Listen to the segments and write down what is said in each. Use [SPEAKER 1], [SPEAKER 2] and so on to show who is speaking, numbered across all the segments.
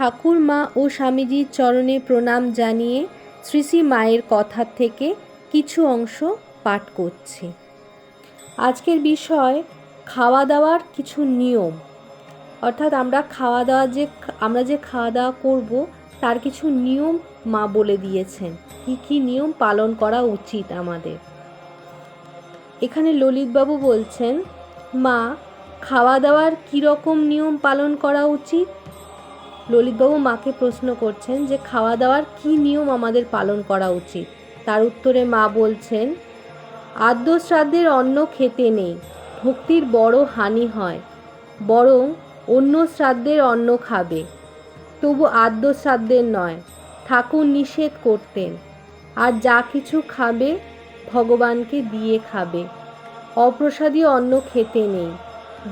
[SPEAKER 1] ঠাকুরমা ও স্বামীজির চরণে প্রণাম জানিয়ে শ্রী শ্রী মায়ের কথা থেকে কিছু অংশ পাঠ করছি। আজকের বিষয় খাওয়া দাওয়ার কিছু নিয়ম। অর্থাৎ আমরা খাওয়া দাওয়া যে আমরা যে খাওয়া দাওয়া করব, তার কিছু নিয়ম মা বলে দিয়েছেন। কি কি নিয়ম পালন করা উচিত আমাদের? এখানে ললিতবাবু বলছেন, মা খাওয়া দাওয়ার কীরকম নিয়ম পালন করা উচিত? ললিতবাবু মাকে প্রশ্ন করছেন যে খাওয়া দাওয়ার কী নিয়ম আমাদের পালন করা উচিত? তার উত্তরে মা বলছেন আদ্য শ্রাদ্ধের অন্ন খেতে নেই, ভক্তির বড় হানি হয়, বরং অন্য শ্রাদ্ধের অন্ন খাবে। তবু আদ্য শ্রাদ্ধের নয়, ঠাকুর নিষেধ করতেন। আর যা কিছু খাবে, ভগবানকে দিয়ে খাবে। অপ্রসাদী অন্ন খেতে নেই,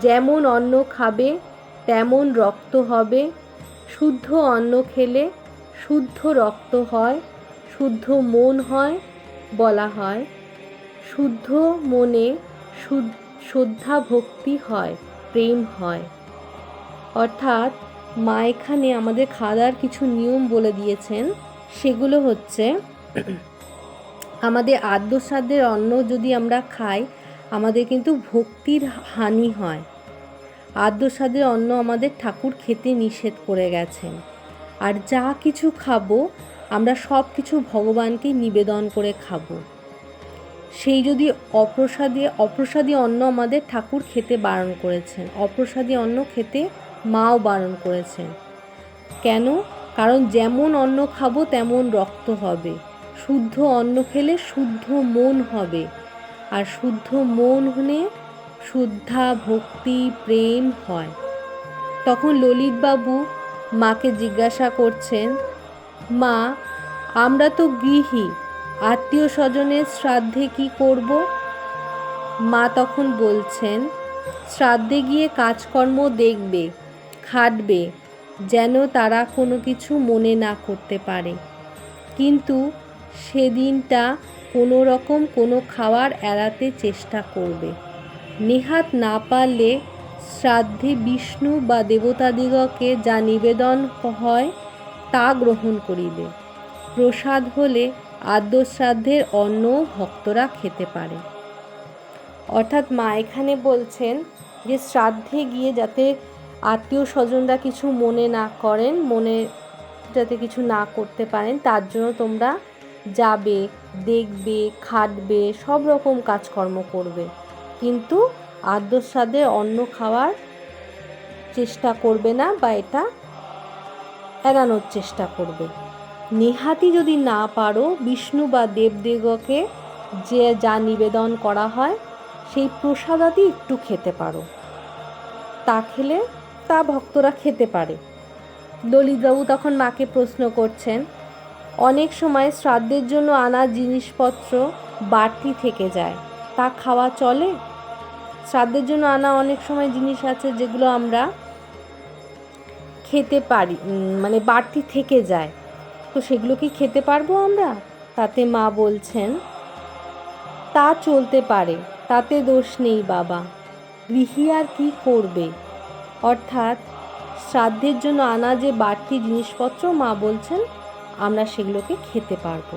[SPEAKER 1] যেমন অন্ন খাবে, তেমন রক্ত হবে শুদ্ধ অন্ন খেলে শুদ্ধ রক্ত হয়, শুদ্ধ মন হয় বলা হয়। শুদ্ধ মনে শ্রদ্ধা ভক্তি হয়, প্রেম হয়। অর্থাৎ মা এখানে আমাদের খাওয়া দাওয়ার কিছু নিয়ম বলে দিয়েছেন। সেগুলো হচ্ছে আমাদের আদ্য শ্রাদ্ধের অন্ন যদি আমরা খাই, আমাদের কিন্তু ভক্তির হানি হয়। আদ্য স্বাদের অন্ন আমাদের ঠাকুর খেতে নিষেধ করে গেছেন। আর যা কিছু খাব, আমরা সব কিছু ভগবানকে নিবেদন করে খাব। সেই যদি অপ্রসাদী অপ্রসাদী অন্ন আমাদের ঠাকুর খেতে বারণ করেছেন, অপ্রসাদী অন্ন খেতে মাও বারণ করেছেন। কেন? কারণ যেমন অন্ন খাব, তেমন রক্ত হবে। শুদ্ধ অন্ন খেলে শুদ্ধ মন হবে। আর শুদ্ধ মন হলে শুদ্ধা ভক্তি, প্রেম হয়। তখন ললিতবাবু মাকে জিজ্ঞাসা করছেন, মা, আমরা তো গৃহী আত্মীয় স্বজনের শ্রাদ্ধে কি করব? মা তখন বলছেন, শ্রাদ্ধে গিয়ে কাজকর্ম দেখবে, খাটবে, যেন তারা কোনো কিছু মনে না করতে পারে। কিন্তু সেদিনটা কোনো রকম কোনো খাওয়ার এড়াতে চেষ্টা করবে। নেহাত না পারলে শ্রাদ্ধে বিষ্ণু বা দেবতাদিগকে যা নিবেদন হয়, তা গ্রহণ করিবে। প্রসাদ হলে আদ্য শ্রাদ্ধের অন্ন ভক্তরা খেতে পারে। অর্থাৎ মা এখানে বলছেন যে, শ্রাদ্ধে গিয়ে যাতে আত্মীয় স্বজনরা কিছু মনে না করেন, মনে যাতে কিছু না করতে পারেন, তার জন্য তোমরা যাবে, দেখবে, খাটবে, সব রকম কাজকর্ম করবে। কিন্তু আদ্যস্বাদের অন্য খাওয়ার চেষ্টা করবে না বা এটা এড়ানোর চেষ্টা করবে। নেহাতি যদি না পারো, বিষ্ণু বা দেবদেবকে যে যা নিবেদন করা হয়, সেই প্রসাদাদি একটু খেতে পারো। তা খেলে তা ভক্তরা খেতে পারে। দলিতবাবু তখন মাকে প্রশ্ন করছেন, অনেক সময় শ্রাদ্ধের জন্য আনা জিনিসপত্র বাড়তি থেকে যায়, তা খাওয়া চলে? শ্রাদ্ধের জন্য আনা অনেক সময় জিনিস আছে যেগুলো আমরা খেতে পারি মানে বাড়তি থেকে যায়। তো সেগুলো কি খেতে পারব আমরা? তাতে মা বলছেন, তা চলতে পারে, তাতে দোষ নেই বাবা। গৃহী আর কি করবে? অর্থাৎ শ্রাদ্ধের জন্য আনা যে বাড়তি জিনিসপত্র মা বলছেন, আমরা সেগুলোকে খেতে পারব।